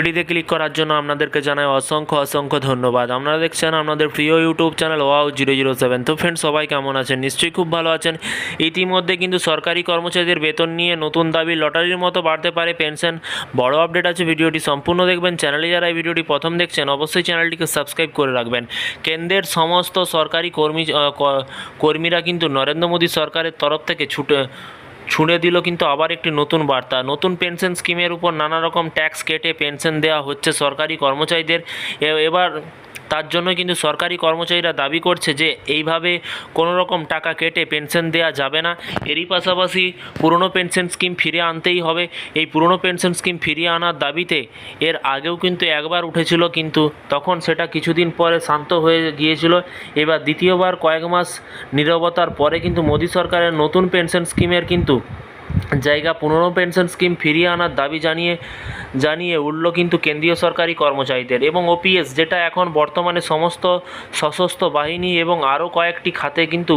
ভিডিওতে ক্লিক করার জন্য আপনাদেরকে জানাই অসংখ্য অসংখ্য ধন্যবাদ। আপনারা দেখছেন আপনাদের প্রিয় YouTube channel wow zero zero seven তো ফ্রেন্ড সবাই কেমন আছেন? নিশ্চয়ই খুব ভালো আছেন। ইতিমধ্যে কিন্তু সরকারি কর্মচারীদের বেতন নিয়ে নতুন দাবি লটারির মতো বাড়তে পারে পেনশন। বড় আপডেট আছে ভিডিওটি, সম্পূর্ণ দেখবেন। চ্যানেলে যারা এই ভিডিওটি প্রথম দেখছেন, অবশ্যই চ্যানেলটিকে সাবস্ক্রাইব করে রাখবেন। কেন্দ্রের সমস্ত সরকারি কর্মী কর্মীরা কিন্তু নরেন্দ্র মোদী সরকারের তরফ থেকে ছুটে ছুঁড়ে দিল, কিন্তু আবার একটি নতুন বার্তা। নতুন পেনশন স্কিমের উপর নানা রকম ট্যাক্স কেটে পেনশন দেওয়া হচ্ছে সরকারি কর্মচারীদের। এবার তার জন্য কিন্তু সরকারি কর্মচারীরা দাবি করছে যে এইভাবে কোনো রকম টাকা কেটে পেনশন দেওয়া যাবে না। এরই পাশাপাশি পুরনো পেনশন স্কিম ফিরে আনতেই হবে। এই পুরনো পেনশন স্কিম ফিরিয়ে আনার দাবিতে এর আগেও কিন্তু একবার উঠেছিল, কিন্তু তখন সেটা কিছুদিন পরে শান্ত হয়ে গিয়েছিল। এবার দ্বিতীয়বার কয়েক মাস নীরবতার পরে কিন্তু মোদী সরকারের নতুন পেনশন স্কিমের কিন্তু জায়গা পুরনো পেনশন স্কিম ফিরিয়ে আনার দাবি জানিয়ে জানিয়ে উঠল কিন্তু কেন্দ্রীয় সরকারি কর্মচারীদের এবং ওপিএস যেটা এখন বর্তমানে সমস্ত সশস্ত্র বাহিনী এবং আরও কয়েকটি খাতে কিন্তু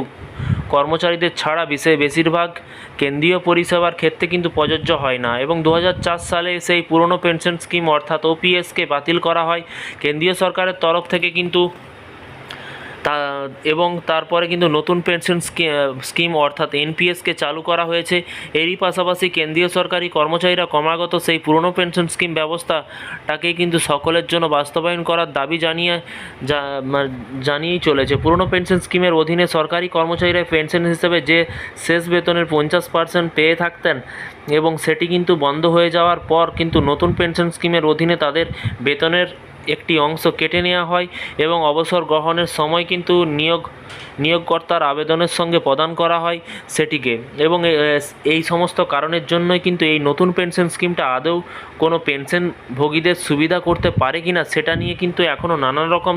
কর্মচারীদের ছাড়া বিশেষ বেশিরভাগ কেন্দ্রীয় পরিষেবার ক্ষেত্রে কিন্তু প্রযোজ্য হয় না এবং দু হাজার চার সালে সেই পুরনো পেনশন স্কিম অর্থাৎ ওপিএসকে বাতিল করা হয়। কেন্দ্রীয় সরকারের তরফ থেকে কিন্তু তা, এবং তারপরে কিন্তু নতুন পেনশন স্কিম অর্থাৎ এনপিএসকে চালু করা হয়েছে। এরই পাশাপাশি কেন্দ্রীয় সরকারি কর্মচারীরা ক্রমাগত সেই পুরনো পেনশন স্কিম ব্যবস্থাটাকে কিন্তু সকলের জন্য বাস্তবায়ন করার দাবি জানিয়ে জানিয়েই চলেছে। পুরনো পেনশন স্কিমের অধীনে সরকারি কর্মচারীরা পেনশন হিসেবে যে শেষ বেতনের পঞ্চাশ পার্সেন্ট পেয়ে থাকতেন এবং সেটি কিন্তু বন্ধ হয়ে যাওয়ার পর কিন্তু নতুন পেনশন স্কিমের অধীনে তাদের বেতনের একটি অংশ কেটে নেওয়া হয় এবং অবসর গ্রহণের সময় কিন্তু নিয়োগ, নিয়োগকর্তার আবেদনের সঙ্গে প্রদান করা হয় সেটিকে। এবং এই সমস্ত কারণের জন্যই কিন্তু এই নতুন পেনশন স্কিমটা আদৌ কোনো পেনশনভোগীদের সুবিধা করতে পারে কি না সেটা নিয়ে কিন্তু এখনও নানান রকম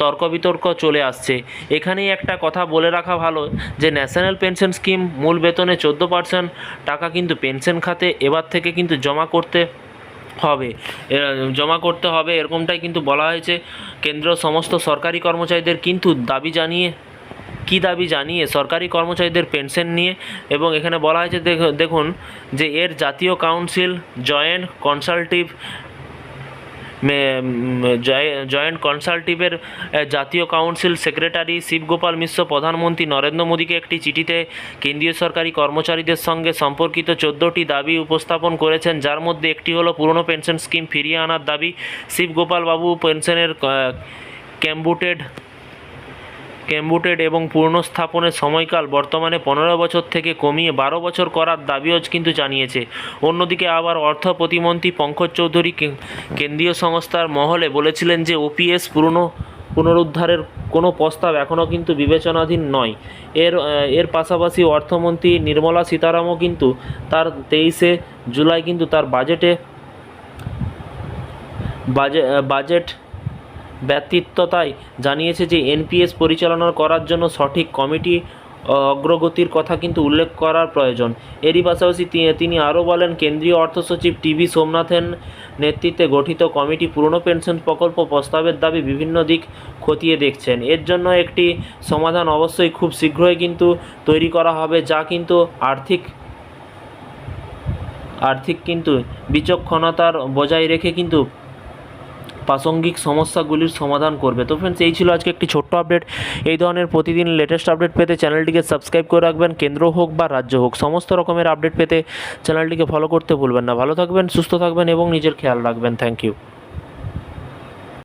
তর্ক বিতর্ক চলে আসছে। এখানেই একটা কথা বলে রাখা ভালো যে ন্যাশনাল পেনশন স্কিম মূল বেতনে চোদ্দ পার্সেন্ট টাকা কিন্তু পেনশন খাতে এবার থেকে কিন্তু জমা করতে হবে। জমা করতে হবে, এরকমটাই কিন্তু বলা হয়েছে। কেন্দ্র সমস্ত সরকারি কর্মচারীদের কিন্তু দাবি জানিয়ে, কি দাবি জানিয়ে, সরকারি কর্মচারীদের পেনশন নিয়ে এবং এখানে বলা হয়েছে, দেখ- দেখুন, যে এর জাতীয় কাউন্সিল জয়েন্ট কনসালটিভ জয়েন্ট কনসালটিভের জাতীয় কাউন্সিল সেক্রেটারি শিবগোপাল মিশ্র, প্রধানমন্ত্রী নরেন্দ্র মোদীকে একটি চিঠিতে কেন্দ্রীয় সরকারি কর্মচারীদের সঙ্গে সম্পর্কিত চোদ্দোটি দাবি উপস্থাপন করেছেন, যার মধ্যে একটি হলো পুরনো পেনশন স্কিম ফিরিয়ে আনার দাবি। শিবগোপাল বাবু পেনশনের ক্যাম্বুটেড ক্যাম্বুটেড এবং পুনঃস্থাপনের সময়কাল বর্তমানে পনেরো বছর থেকে কমিয়ে বারো বছর করার দাবিও কিন্তু জানিয়েছে। অন্যদিকে আবার অর্থ প্রতিমন্ত্রী পঙ্কজ চৌধুরী কেন্দ্রীয় সংস্থার মহলে বলেছিলেন যে ওপিএস পুরনো পুনরুদ্ধারের কোনো প্রস্তাব এখনও কিন্তু বিবেচনাধীন নয়। এর এর পাশাপাশি অর্থমন্ত্রী নির্মলা সীতারামও কিন্তু তার তেইশে জুলাই কিন্তু তার বাজেটে, বাজে, বাজেট ব্যক্তিত্বতায় জানিয়েছে যে এনপিএস পরিচালনা করার জন্য সঠিক কমিটি অগ্রগতির কথা কিন্তু উল্লেখ করার প্রয়োজন। এরই পাশাপাশি তিনি আরও বলেন, কেন্দ্রীয় অর্থ সচিব টিভি সোমনাথের নেতৃত্বে গঠিত কমিটি পুরনো পেনশন প্রকল্প প্রস্তাবের দাবি বিভিন্ন দিক খতিয়ে দেখছেন। এর জন্য একটি সমাধান অবশ্যই খুব শীঘ্রই কিন্তু তৈরি করা হবে, যা কিন্তু আর্থিক আর্থিক কিন্তু বিচক্ষণতার বজায় রেখে কিন্তু প্রাসঙ্গিক সমস্যাগুলির সমাধান করবে। তো ফ্রেন্ডস এই ছিল আজকে একটি ছোট্ট আপডেট এই ধরনের প্রতিদিন লেটেস্ট আপডেট পেতে চ্যানেলটিকে সাবস্ক্রাইব করে রাখবেন, কেন্দ্র হোক বা রাজ্য হোক। সমস্ত রকমের আপডেট পেতে চ্যানেলটিকে ফলো করতে ভুলবেন না। ভালো থাকবেন, সুস্থ থাকবেন এবং নিজের খেয়াল রাখবেন। Thank you